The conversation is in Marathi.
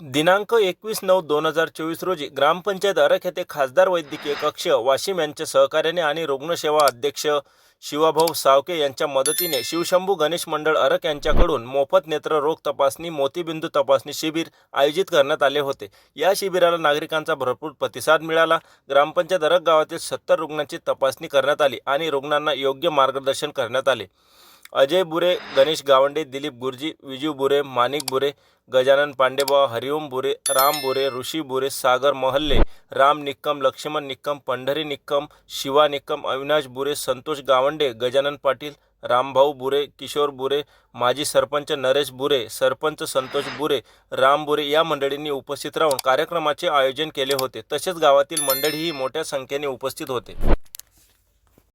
दिनांक एकवीस नऊ दोन हजार चोवीस रोजी ग्रामपंचायत अरक येथे खासदार वैद्यकीय कक्ष वाशिम यांच्या सहकार्याने आणि रुग्णसेवा अध्यक्ष शिवाभाऊ सावके यांच्या मदतीने शिवशंभू गणेश मंडळ अरक यांच्याकडून मोफत नेत्र रोग तपासणी मोतीबिंदू तपासणी शिबिर आयोजित करण्यात आले होते. या शिबिराला नागरिकांचा भरपूर प्रतिसाद मिळाला. ग्रामपंचायत अरक गावातील सत्तर रुग्णांची तपासणी करण्यात आली आणि रुग्णांना योग्य मार्गदर्शन करण्यात आले. अजय बुरे गणेश गावंडे दिलीप गुरुजी विजू बुरे माणिक बुरे गजानन पांडेबा हरिओम बुरे राम बुरे ऋषी बुरे सागर महल्ले राम निक्कम लक्ष्मण निक्कम पंढरी निक्कम शिवा निक्कम अविनाश बुरे संतोष गावंडे गजानन पाटील रामभाऊ बुरे किशोर बुरे माजी सरपंच नरेश बुरे सरपंच संतोष बुरे राम बुरे या मंडळींनी उपस्थित राहून कार्यक्रमाचे आयोजन केले होते. तसेच गावातील मंडळीही मोठ्या संख्येने उपस्थित होते.